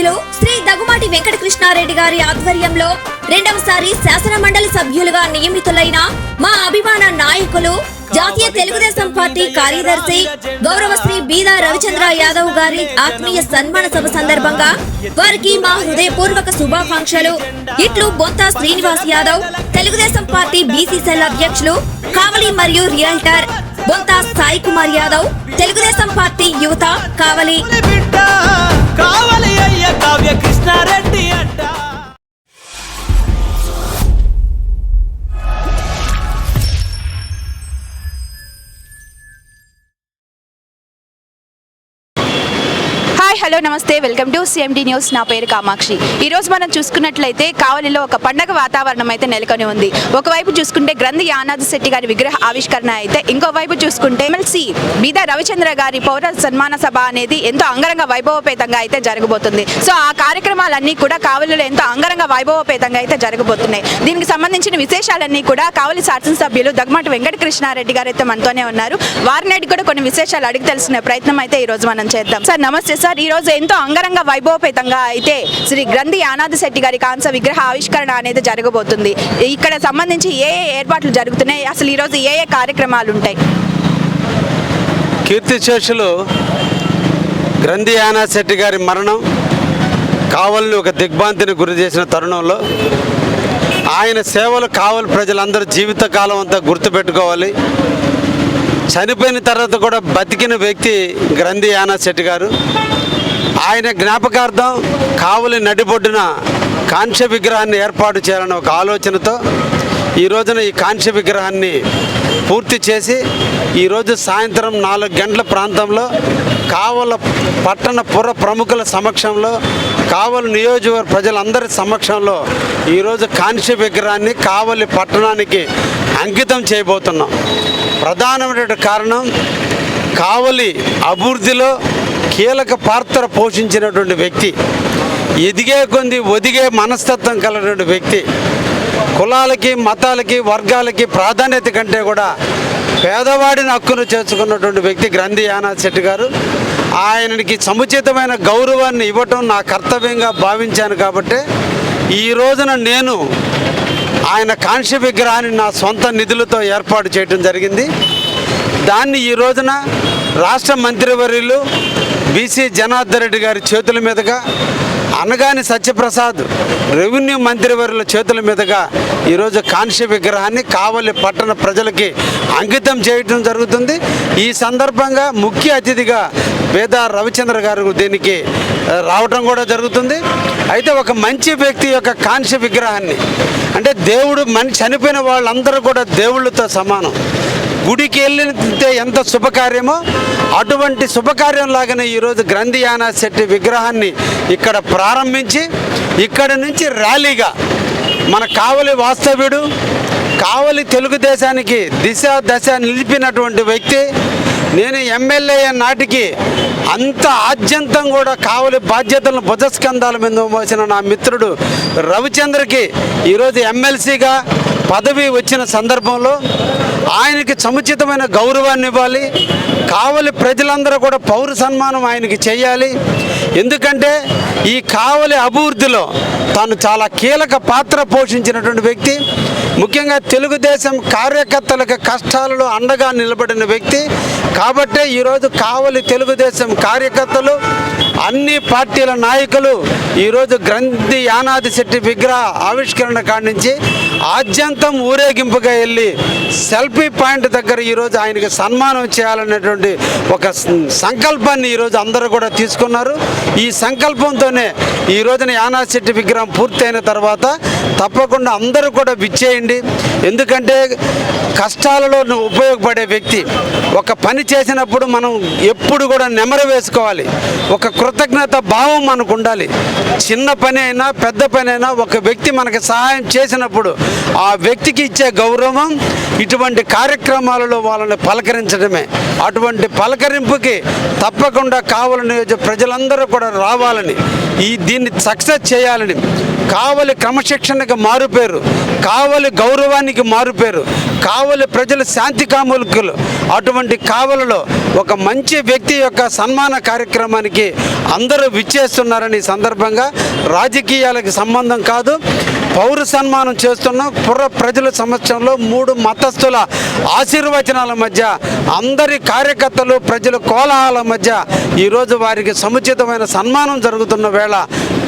శాసనసభ్యులు శ్రీ దగుమాటి వెంకటకృష్ణారెడ్డి గారి ఆధ్వర్యంలో రెండవసారి శాసన మండలి సభ్యులుగా నియమితులైన మా అభిమాన నాయకులు జాతీయ తెలుగుదేశం పార్టీ కార్యదర్శి గౌరవ శ్రీ బీదా రవిచంద్ర యాదవ్ గారి ఆత్మీయ సన్మాన సభ సందర్భంగా వారికి మా హృదయపూర్వక శుభాకాంక్షలు. ఇట్లు Bontha Srinivas Yadav Telugudesam party BC cell అధ్యక్షులు కావలి మరియు రియల్టర్ బొంత సాయి కుమార్ యాదవ్ తెలుగుదేశం పార్టీ యువత కావలి. కావాలి అయ్య కావ్య కృష్ణారెడ్డి హలో నమస్తే. Welcome to CMD news. నా పేరు కామాక్షి. ఈ రోజు మనం చూసుకున్నట్లయితే కావలిలో ఒక పండగ వాతావరణం అయితే నెలకొని ఉంది. ఒకవైపు చూసుకుంటే గ్రంథి యానాథ్ శెట్టి గారి విగ్రహ ఆవిష్కరణ అయితే ఇంకోవైపు చూసుకుంటే ఎమ్మెల్సీ బీద రవిచంద్ర గారి పౌర సన్మాన సభ అనేది ఎంతో అంగరంగ వైభవపేతంగా అయితే జరగబోతుంది. సో ఆ కార్యక్రమాలన్నీ కూడా కావలిలో ఎంతో అంగరంగ వైభవపేతంగా అయితే జరగబోతున్నాయి. దీనికి సంబంధించిన విశేషాలన్నీ కూడా కావలి శాసనసభ్యులు దగ్గమాటి వెంకటకృష్ణారెడ్డి గారు అయితే మనతోనే ఉన్నారు. వారిని కూడా కొన్ని విశేషాలు అడిగి తెలుసుకునే ప్రయత్నం అయితే ఈ రోజు మనం చేద్దాం. సార్ నమస్తే సార్. ఈ రోజు ఎంతో అంగరంగ వైభవపేతంగా అయితే శ్రీ గ్రంథి ఆనాథ శెట్టి గారి కాంస విగ్రహ ఆవిష్కరణ అనేది జరగబోతుంది. ఇక్కడ సంబంధించి ఏ ఏ ఏర్పాట్లు జరుగుతున్నాయి? అసలు ఈ రోజు ఏ ఏ కార్యక్రమాలు ఉంటాయి? కీర్తిశేషులు గ్రంథి ఆనాథ శెట్టి గారి మరణం కావల్ని ఒక దిగ్భాంతిని గురి చేసిన తరుణంలో ఆయన సేవలు కావలి ప్రజలందరూ జీవితకాలం అంతా గుర్తుపెట్టుకోవాలి. చనిపోయిన తర్వాత కూడా బతికిన వ్యక్తి గ్రంథి యానా శెట్టి గారు. ఆయన జ్ఞాపకార్థం కావలి నడిబొడ్డున కాంస్య విగ్రహాన్ని ఏర్పాటు చేయాలన్న ఒక ఆలోచనతో ఈ రోజున ఈ కాంస్య విగ్రహాన్ని పూర్తి చేసి ఈరోజు సాయంత్రం నాలుగు గంటల ప్రాంతంలో కావల పట్టణ పుర ప్రముఖుల సమక్షంలో కావలి నియోజకవర్గ ప్రజలందరి సమక్షంలో ఈరోజు కాంస్య విగ్రహాన్ని కావలి పట్టణానికి అంకితం చేయబోతున్నాం. ప్రధానమైన కారణం కావలి అభివృద్ధిలో కీలక పాత్ర పోషించినటువంటి వ్యక్తి ఎదిగే కొంది ఒదిగే మనస్తత్వం కలిగినటువంటి వ్యక్తి కులాలకి మతాలకి వర్గాలకి ప్రాధాన్యత కంటే కూడా పేదవాడిని హక్కును చేర్చుకున్నటువంటి వ్యక్తి గ్రంథి యానాథ్ శెట్టి గారు. ఆయనకి సముచితమైన గౌరవాన్ని ఇవ్వటం నా కర్తవ్యంగా భావించాను కాబట్టి ఈ రోజున నేను ఆయన కాంస్య విగ్రహాన్ని నా సొంత నిధులతో ఏర్పాటు చేయడం జరిగింది. దాన్ని ఈ రోజున రాష్ట్ర మంత్రివర్యులు బీసీ జనార్దన్ రెడ్డి గారి చేతుల మీదుగా అనగాని సత్యప్రసాద్ రెవెన్యూ మంత్రివర్యుల చేతుల మీదుగా ఈరోజు కాంస్య విగ్రహాన్ని కావలి పట్టణ ప్రజలకి అంకితం చేయడం జరుగుతుంది. ఈ సందర్భంగా ముఖ్య అతిథిగా వేద రవిచంద్ర గారు దీనికి రావటం కూడా జరుగుతుంది. అయితే ఒక మంచి వ్యక్తి యొక్క కాంస్య విగ్రహాన్ని అంటే దేవుడు మనిషి చనిపోయిన వాళ్ళందరూ కూడా దేవుళ్ళతో సమానం. గుడికి వెళ్ళితే ఎంత శుభకార్యమో అటువంటి శుభకార్యం లాగానే ఈరోజు గ్రంథియాన శెట్టి విగ్రహాన్ని ఇక్కడ ప్రారంభించి ఇక్కడ నుంచి ర్యాలీగా మన కావలి వాస్తవ్యుడు కావలి తెలుగుదేశానికి దిశ దశ నిలిపినటువంటి వ్యక్తి నేను ఎమ్మెల్యే నాటికి అంత ఆద్యంతం కూడా కావలి బాధ్యతలను భుజస్కంధాల మీద మోసిన నా మిత్రుడు రవిచంద్రకి ఈరోజు ఎమ్మెల్సీగా పదవి వచ్చిన సందర్భంలో ఆయనకి సముచితమైన గౌరవాన్ని ఇవ్వాలి. కావలి ప్రజలందరూ కూడా పౌర సన్మానం ఆయనకి చేయాలి. ఎందుకంటే ఈ కావలి అభివృద్ధిలో తాను చాలా కీలక పాత్ర పోషించినటువంటి వ్యక్తి. ముఖ్యంగా తెలుగుదేశం కార్యకర్తలకు కష్టాలలో అండగా నిలబడిన వ్యక్తి. కాబట్టే ఈరోజు కావలి తెలుగుదేశం కార్యకర్తలు అన్ని పార్టీల నాయకులు ఈరోజు గ్రంథి యానాది శెట్టి విగ్రహ ఆవిష్కరణ కాడి నుంచి ఆద్యంతం ఊరేగింపుగా వెళ్ళి సెల్ఫీ పాయింట్ దగ్గర ఈరోజు ఆయనకి సన్మానం చేయాలనేటువంటి ఒక సంకల్పాన్ని ఈరోజు అందరూ కూడా తీసుకున్నారు. ఈ సంకల్పంతోనే ఈ రోజున యానా శెట్టి విగ్రహం పూర్తయిన తర్వాత తప్పకుండా అందరూ కూడా విచ్చేయండి. ఎందుకంటే కష్టాలలో నువ్వు ఉపయోగపడే వ్యక్తి ఒక పని చేసినప్పుడు మనం ఎప్పుడు కూడా నెమరు వేసుకోవాలి. ఒక కృతజ్ఞత భావం మనకు ఉండాలి. చిన్న పని అయినా పెద్ద పని అయినా ఒక వ్యక్తి మనకి సహాయం చేసినప్పుడు ఆ వ్యక్తికి ఇచ్చే గౌరవం ఇటువంటి కార్యక్రమాలలో వాళ్ళని పలకరించడమే. అటువంటి పలకరింపుకి తప్పకుండా కావాలని ప్రజలందరూ కూడా రావాలని ఈ దీన్ని సక్సెస్ చేయాలని. కావలి క్రమశిక్షణకు మారుపేరు కావలి గౌరవానికి మారుపేరు కావలి ప్రజలు శాంతి కాములకులు అటువంటి కావలలో ఒక మంచి వ్యక్తి యొక్క సన్మాన కార్యక్రమానికి అందరూ విచ్చేస్తున్నారని సందర్భంగా రాజకీయాలకు సంబంధం కాదు పౌర సన్మానం చేస్తున్న పుర ప్రజల సమక్షంలో మూడు మతస్థుల ఆశీర్వచనాల మధ్య అందరి కార్యకర్తలు ప్రజల కోలాహల మధ్య ఈరోజు వారికి సముచితమైన సన్మానం జరుగుతున్న వేళ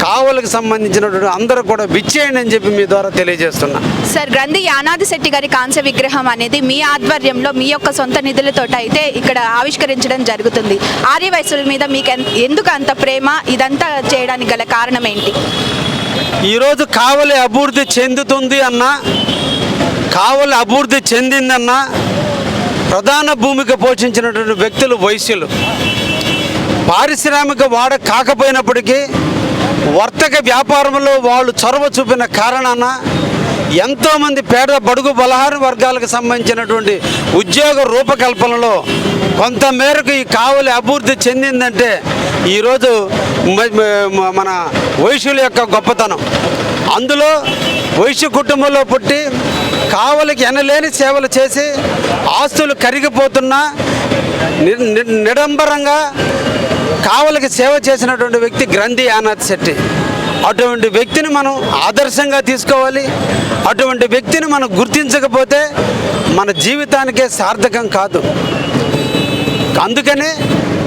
కావలకు సంబంధించినటువంటి అందరూ కూడా విచ్చేయండి అని చెప్పి మీ ద్వారా తెలియజేస్తున్నా. సార్ గ్రంథి యానాది శెట్టి గారి కాంస్య విగ్రహం అనేది మీ ఆధ్వర్యంలో మీ యొక్క సొంత నిధులతో అయితే ఇక్కడ ఆవిష్కరించడం జరుగుతుంది. ఆర్య వయసుల మీద మీకు ఎందుకు అంత ప్రేమ? ఇదంతా చేయడానికి గల కారణం ఏంటి? ఈరోజు కావలి అభివృద్ధి చెందుతుంది అన్న కావలి అభివృద్ధి చెందిందన్న ప్రధాన భూమిక పోషించినటువంటి వ్యక్తులు వైశ్యులు పారిశ్రామిక వాడ కాకపోయినప్పటికీ వర్తక వ్యాపారంలో వాళ్ళు చొరవ చూపిన కారణాన ఎంతోమంది పేద బడుగు బలహార వర్గాలకు సంబంధించినటువంటి ఉద్యోగ రూపకల్పనలో కొంతమేరకు ఈ కావలి అభివృద్ధి చెందిందంటే ఈరోజు మన వైశ్యుల యొక్క గొప్పతనం. అందులో వైశ్య కుటుంబంలో పుట్టి కావలికి ఎనలేని సేవలు చేసి ఆస్తులు కరిగిపోతున్నా ని- నిడంబరంగా కావలికి సేవ చేసినటువంటి వ్యక్తి గ్రంథి ఆనాథ్ శెట్టి. అటువంటి వ్యక్తిని మనం ఆదర్శంగా తీసుకోవాలి. అటువంటి వ్యక్తిని మనం గుర్తించకపోతే మన జీవితానికే సార్థకం కాదు. అందుకనే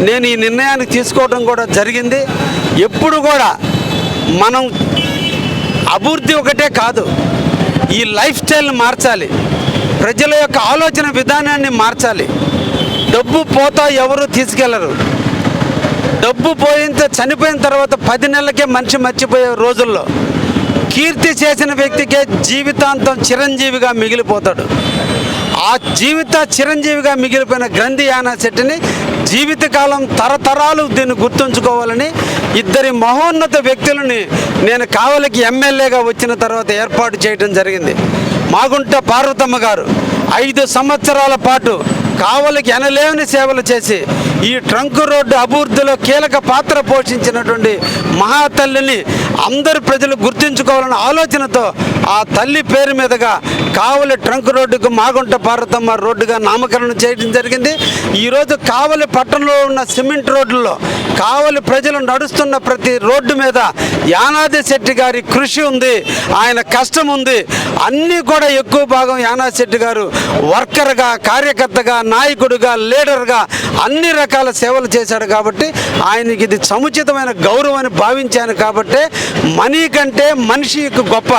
నేను ఈ నిర్ణయాన్ని తీసుకోవడం కూడా జరిగింది. ఎప్పుడు కూడా మనం అభివృద్ధి ఒకటే కాదు. ఈ లైఫ్ స్టైల్ని మార్చాలి. ప్రజల యొక్క ఆలోచన విధానాన్ని మార్చాలి. డబ్బు పోతా ఎవరు తీసుకెళ్ళరు. డబ్బు పోయిన చనిపోయిన తర్వాత పది నెలలకే మనిషి మర్చిపోయే రోజుల్లో కీర్తి చేసిన వ్యక్తికే జీవితాంతం చిరంజీవిగా మిగిలిపోతాడు. ఆ జీవిత చిరంజీవిగా మిగిలిపోయిన గ్రంథి యానా శెట్టిని జీవితకాలం తరతరాలు దీన్ని గుర్తుంచుకోవాలని ఇద్దరి మహోన్నత వ్యక్తులని నేను కావలికి ఎమ్మెల్యేగా వచ్చిన తర్వాత ఏర్పాటు చేయడం జరిగింది. మాగుంట పార్వతమ్మ గారు ఐదు సంవత్సరాల పాటు కావలికి ఎనలేని సేవలు చేసి ఈ ట్రంక్ రోడ్డు అభివృద్ధిలో కీలక పాత్ర పోషించినటువంటి మహాతల్లిని అందరు ప్రజలు గుర్తుంచుకోవాలన్న ఆలోచనతో ఆ తల్లి పేరు మీదుగా కావలి ట్రంక్ రోడ్డుకు మాగుంట పార్వతమ్మ రోడ్డుగా నామకరణం చేయడం జరిగింది. ఈరోజు కావలి పట్టణంలో ఉన్న సిమెంట్ రోడ్లలో కావలి ప్రజలు నడుస్తున్న ప్రతి రోడ్డు మీద యానాది శెట్టి గారి కృషి ఉంది ఆయన కష్టం ఉంది. అన్నీ కూడా ఎక్కువ భాగం యానాది శెట్టి గారు వర్కర్గా కార్యకర్తగా నాయకుడిగా లీడర్గా అన్ని రకాల సేవలు చేశాడు కాబట్టి ఆయనకి ఇది సముచితమైన గౌరవం అని భావించాను కాబట్టి మనీ కంటే మనిషికి గొప్ప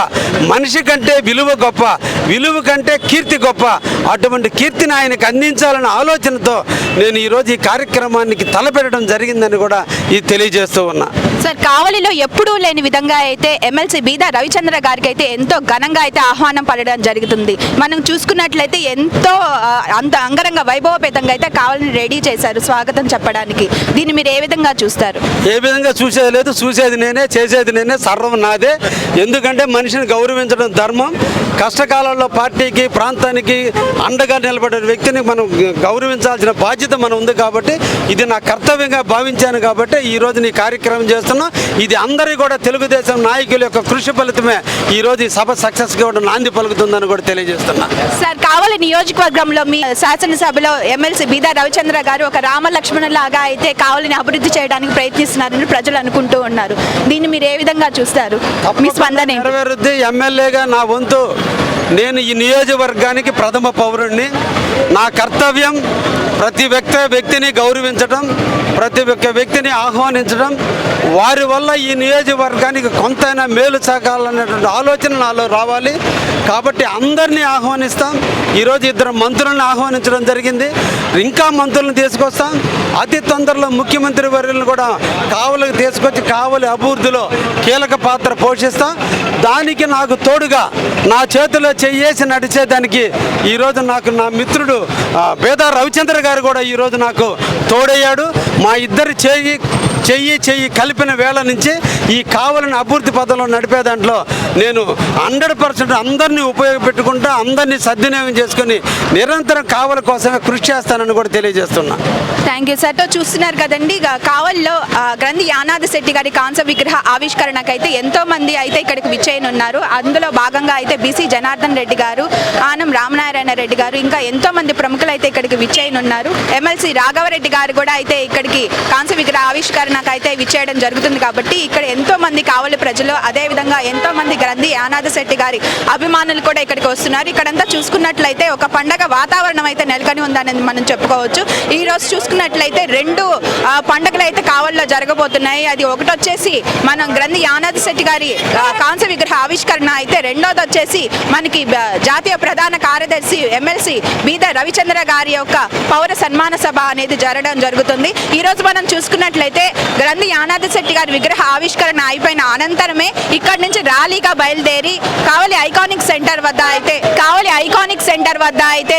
మనిషి కంటే విలువ గొప్ప విలువ కంటే కీర్తి గొప్ప. అటువంటి కీర్తిని ఆయనకు అందించాలనే ఆలోచనతో నేను ఈరోజు ఈ కార్యక్రమానికి తలపెట్టడం జరిగిందని కూడా ఇది తెలియజేస్తూ ఉన్నా. సార్ కావలిలో ఎప్పుడూ లేని విధంగా అయితే ఎమ్మెల్సీ బీద రవిచంద్ర గారికి అయితే ఎంతో ఘనంగా అయితే ఆహ్వానం పడడం జరుగుతుంది. మనం చూసుకున్నట్లయితే ఎంతో అంత అంగరంగ వైభవపేతంగా అయితే కావాలని రెడీ చేశారు స్వాగతం చెప్పడానికి. దీన్ని మీరు ఏ విధంగా చూస్తారు? ఏ విధంగా చూసేది లేదు చూసేది నేనే చేసేది నేనే సర్వం నాదే. ఎందుకంటే మనిషిని గౌరవించడం ధర్మం. కష్టకాలంలో పార్టీకి ప్రాంతానికి అండగా నిలబడే వ్యక్తిని మనం గౌరవించాల్సిన బాధ్యత మనం ఉంది కాబట్టి ఇది నా కర్తవ్యంగా భావించాను కాబట్టి ఈ రోజు నీ కార్యక్రమం చేస్తున్నాం. ఇది అందరి కూడా తెలుగుదేశం నాయకుల యొక్క కృషి ఫలితమే. ఈ రోజు ఈ సభ సక్సెస్గా కూడా నాంది పలుకుతుందని కూడా తెలియజేస్తున్నా. సార్ కావలి నియోజకవర్గంలో మీ శాసనసభలో ఎమ్మెల్సీ బీదా రవిచంద్ర గారు ఒక రామ లక్ష్మణ లాగా అయితే కావలిని అభివృద్ధి చేయడానికి ప్రయత్నిస్తున్నారని ప్రజలు అనుకుంటూ ఉన్నారు. దీన్ని మీరు ఏ విధంగా చూస్తారు? మీ స్పందన? నెరవేరుద్ది. ఎమ్మెల్యేగా నా వంతు నేను ఈ నియోజకవర్గానికి ప్రథమ పౌరుణ్ణి. నా కర్తవ్యం ప్రతి వ్యక్తి వ్యక్తిని గౌరవించడం ప్రతి ఒక్క వ్యక్తిని ఆహ్వానించడం వారి వల్ల ఈ నియోజకవర్గానికి కొంతైనా మేలు సాగాలనేటువంటి ఆలోచన నాలో రావాలి. కాబట్టి అందరినీ ఆహ్వానిస్తాం. ఈరోజు ఇద్దరు మంత్రులను ఆహ్వానించడం జరిగింది. ఇంకా మంత్రులను తీసుకొస్తాం. అతి తొందరలో ముఖ్యమంత్రి వర్యులను కూడా కావలికి తీసుకొచ్చి కావలి అభివృద్ధిలో కీలక పాత్ర పోషిస్తాం. దానికి నాకు తోడుగా నా చేతిలో చెయ్యేసి నడిచేదానికి ఈరోజు నాకు నా మిత్రుడు పేద బేదా రవిచంద్ర గారు కూడా ఈరోజు నాకు తోడయ్యాడు. మా ఇద్దరి చెయ్యి చెయ్యి చెయ్యి కలిపి నడిపిన వేళ నుంచి ఈ కావలను అభివృద్ధి పథంలో నడిపే దాంట్లో నేను హండ్రెడ్ పర్సెంట్ అందరినీ ఉపయోగపెట్టుకుంటా అందరినీ సద్వినియోగం చేసుకొని నిరంతరం కావల కోసమే కృషి చేస్తానని కూడా తెలియజేస్తున్నా. థ్యాంక్ యూ సార్ చూస్తున్నారు కదండి ఇక కావల్లో ఆ, గ్రంథి యానాథ శెట్టి గారి కాంస విగ్రహ ఆవిష్కరణకైతే ఎంతో మంది అయితే ఇక్కడికి విచ్చేయనున్నారు. అందులో భాగంగా అయితే బీసీ జనార్దన్ రెడ్డి గారు ఆనం రామనారాయణ రెడ్డి గారు ఇంకా ఎంతో మంది ప్రముఖులు అయితే ఇక్కడికి విచ్చేయనున్నారు. ఎమ్మెల్సీ రాఘవరెడ్డి గారు కూడా అయితే ఇక్కడికి కాంస విగ్రహ ఆవిష్కరణకు అయితే విచ్చేయడం జరుగుతుంది కాబట్టి ఇక్కడ ఎంతో మంది కావలి ప్రజలు అదే విధంగా ఎంతో మంది గ్రంథి యానాథ శెట్టి గారి అభిమానులు కూడా ఇక్కడికి వస్తున్నారు. ఇక్కడంతా చూసుకున్నట్లయితే ఒక పండగ వాతావరణం అయితే నెలకొని ఉందని మనం చెప్పుకోవచ్చు. ఈ రోజు చూసుకున్నట్లయితే రెండు పండగలు అయితే కావల్లో జరగబోతున్నాయి. అది ఒకటి వచ్చేసి మనం గ్రంథి యానాథ్ శెట్టి గారి ఆ, కాంస్య విగ్రహ ఆవిష్కరణ అయితే రెండోది వచ్చేసి మనకి జాతీయ ప్రధాన కార్యదర్శి ఎమ్మెల్సీ బీద రవిచంద్ర గారి యొక్క పౌర సన్మాన సభ అనేది జరగడం జరుగుతుంది. ఈ రోజు మనం చూసుకున్నట్లయితే గ్రంథి యానాథ్ శెట్టి గారి విగ్రహ ఆవిష్కరణ అయిపోయిన అనంతరమే ఇక్కడి నుంచి ర్యాలీగా బయలుదేరి కావలి ఐకానిక్ సెంటర్ వద్ద అయితే సెంటర్ వద్ద అయితే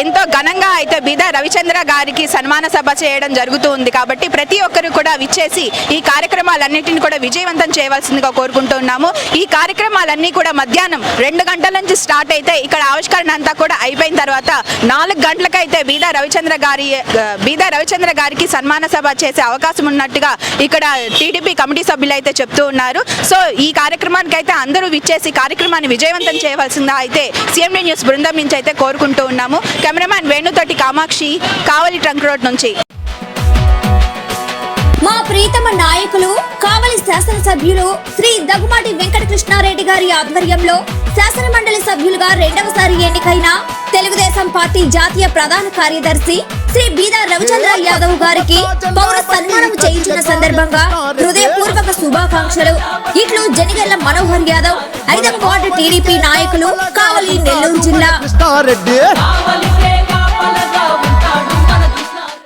ఎంతో ఘనంగా అయితే బీద రవిచంద్ర గారికి సన్మాన సభ చేయడం జరుగుతూ ఉంది కాబట్టి ప్రతి ఒక్కరు కూడా విచ్చేసి ఈ కార్యక్రమాలన్నింటిని కూడా విజయవంతం చేయవలసిందిగా కోరుకుంటున్నాము ఈ కార్యక్రమాలన్నీ కూడా మధ్యాహ్నం రెండు గంటల నుంచి స్టార్ట్ అయితే ఇక్కడ ఆవిష్కరణ అంతా కూడా అయిపోయిన తర్వాత నాలుగు గంటలకైతే బీదా రవిచంద్ర గారి బీదా రవిచంద్ర గారికి సన్మాన సభ చేసే అవకాశం ఉన్నట్టుగా ఇక్కడ టీడీపీ కమిటీ సభ్యులు అయితే చెప్తూ ఉన్నారు. సో ఈ కార్యక్రమానికి అయితే అందరూ విచ్చేసి కార్యక్రమాన్ని విజయవంతం చేయవలసిందా అయితే సీఎండీ న్యూస్ బృందం నుంచి అయితే కోరుకుంటూ ఉన్నాము. కెమెరామ్యాన్ వేణుతోటి కామాక్షి కావలి ట్రంక్ రోడ్ నుంచి. మా ప్రీతమ నాయకులు కావలి శాసనసభ్యులు శ్రీ దగ్గుమాటి వెంకట కృష్ణారెడ్డి గారి ఆధ్వర్యంలో శాసన మండలి సభ్యులుగా రెండవసారి ఎన్నికైన తెలుగుదేశం పార్టీ జాతీయ ప్రధాన కార్యదర్శి శ్రీ బీదా రవిచంద్ర యాదవ్ గారికి పౌర సన్మానం చేయించిన సందర్భంగా హృదయపూర్వక శుభాకాంక్షలు. ఇట్లు జనిగెల్ల మనోహర్ యాదవ్ ఐదవ వార్డు టీడీపీ నాయకులు కావలి నెల్లూరు జిల్లా.